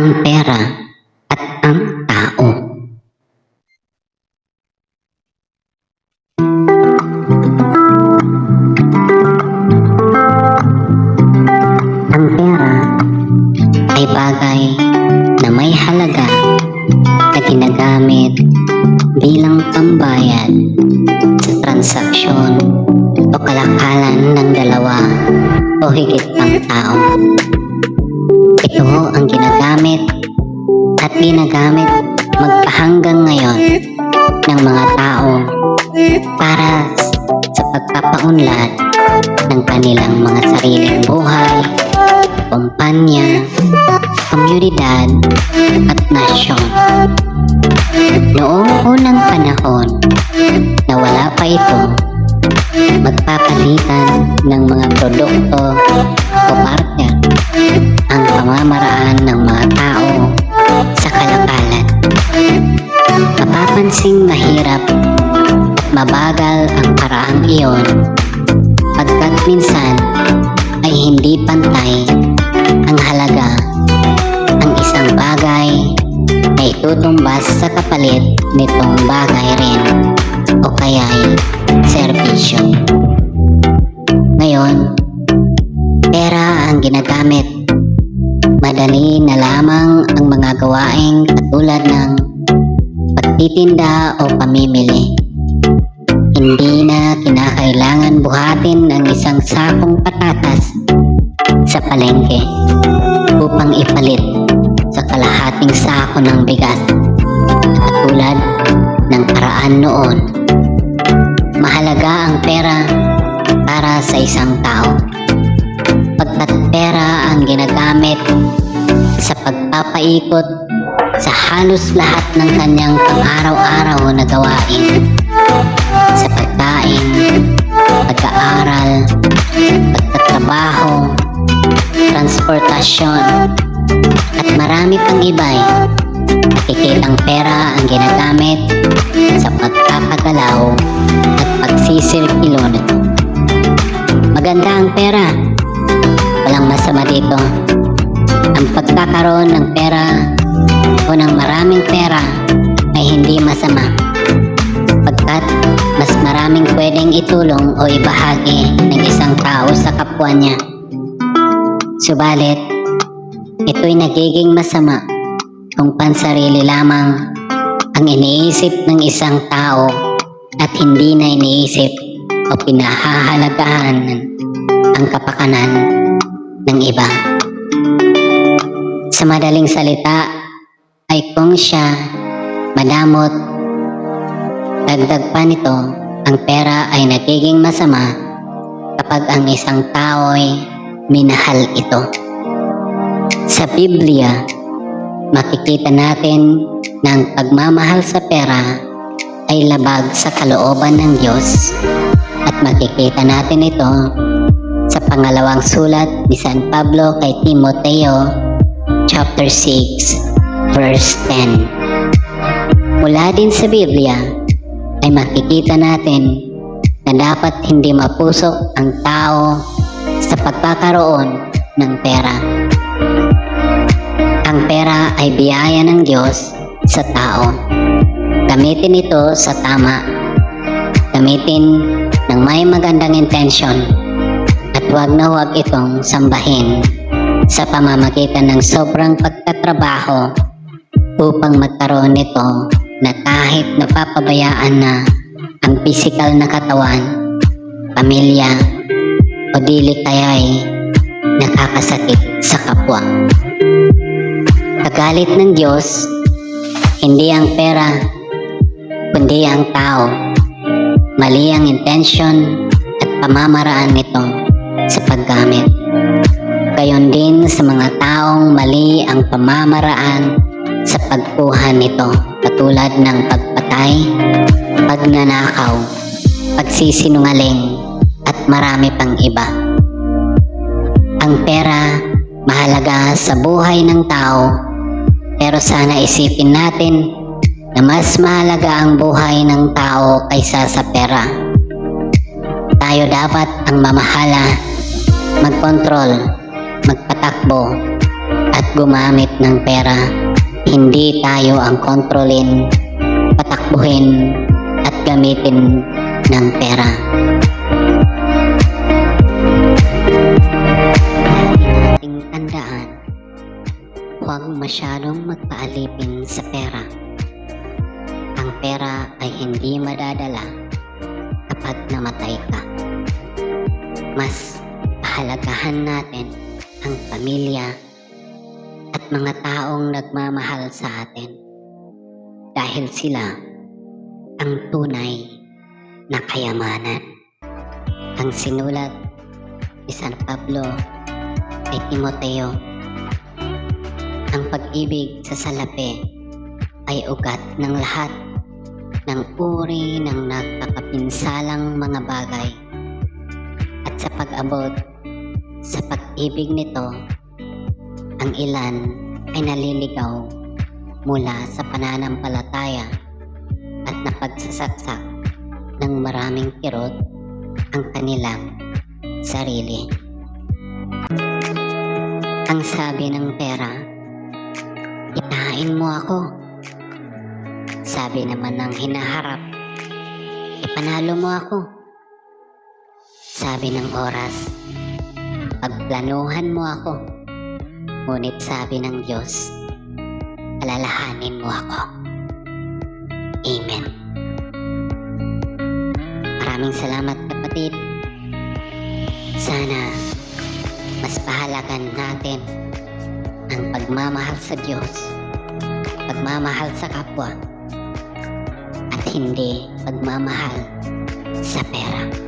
ang pera at ang tao. Ang pera ay bagay na may halaga na ginagamit bilang pambayad sa transaksyon o kalakalan ng dalawa o higit pang tao. Ito ang ginagamit at ginagamit magpahanggang ngayon ng mga tao para sa pagpapaunlad ng kanilang mga sariling buhay, kumpanya, komunidad at nasyon. Noong unang panahon na wala pa ito, magpapalitan ng mga produkto o ang pamamaraan ng mga tao sa kalakalan. Mapapansing mahirap at mabagal ang paraang iyon pagkat minsan ay hindi pantay ang halaga ng isang bagay na itutumbas sa kapalit nitong bagay rin o kaya'y serbisyo. Ngayon, pera ang ginagamit. Madali na lamang ang mga gawaing katulad ng pagtitinda o pamimili. Hindi na kinakailangan buhatin ang isang sakong patatas sa palengke upang ipalit sa kalahating sako ng bigas katulad ng paraan noon. Mahalaga ang pera para sa isang tao pagkat pera ang ginagamit sa pagpapaikot sa halos lahat ng kanyang pang-araw-araw na gawain sa pagkain, pag-aaral, pagtatrabaho, transportasyon, at marami pang iba'y nakikitang pera ang ginagamit sa pagpapagalaw at pagsisirkilo nito. Maganda ang pera. Walang masama dito. Ang pagkakaroon ng pera o ng maraming pera ay hindi masama pagkat mas maraming pwedeng itulong o ibahagi ng isang tao sa kapwa niya. Subalit, ito'y nagiging masama kung pansarili lamang ang iniisip ng isang tao at hindi na iniisip o pinahahalagahan ang kapakanan ng iba. Sa madaling salita ay kung siya madamot, dagdag pa nito, ang pera ay nagiging masama kapag ang isang tao ay minahal ito. Sa Biblia, makikita natin na ang pagmamahal sa pera ay labag sa kalooban ng Diyos at makikita natin ito sa pangalawang sulat ni San Pablo kay Timoteo chapter 6 verse 10. Mula din sa Biblia ay makikita natin na dapat hindi mapusok ang tao sa pagkakaroon ng pera. Ang pera ay biyaya ng Diyos sa tao. Gamitin ito sa tama. Gamitin ng may magandang intensyon at huwag na huwag itong sambahin sa pamamagitan ng sobrang pagtatrabaho upang magkaroon nito na kahit napapabayaan na ang pisikal na katawan, pamilya, o dili kaya'y nakakasakit sa kapwa. Kagalit ng Diyos, hindi ang pera, kundi ang tao. Mali ang intensyon at pamamaraan nito sa paggamit. Gayon din sa mga taong mali ang pamamaraan sa pagkuha nito katulad ng pagpatay, pagnanakaw, pagsisinungaling at marami pang iba. Ang pera mahalaga sa buhay ng tao pero sana isipin natin na mas mahalaga ang buhay ng tao kaysa sa pera. Tayo dapat ang mamahala, magkontrol, magpatakbo, at gumamit ng pera. Hindi tayo ang kontrolin, patakbuhin at gamitin ng pera. Lagi nating tandaan, huwag masyadong magpaalipin sa pera. Ang pera ay hindi madadala kapag namatay ka. Mas pahalagahan natin ang pamilya at mga taong nagmamahal sa atin dahil sila ang tunay na kayamanan. Ang sinulat ni San Pablo kay Timoteo, ang pag-ibig sa salapi ay ugat ng lahat ng uri ng nagkakapinsalang mga bagay at sa pag-abot sa pag-ibig nito ang ilan ay naliligaw mula sa pananampalataya at napagsasaksak ng maraming kirot ang kanilang sarili. Ang sabi ng pera, ipahain mo ako. Sabi naman ng hinaharap, ipanalo mo ako. Sabi ng oras, pagplanuhan mo ako. Ngunit sabi ng Diyos, alalahanin mo ako. Amen. Maraming salamat kapatid. Sana mas pahalagan natin ang pagmamahal sa Diyos, pagmamahal sa kapwa, at hindi pagmamahal sa pera.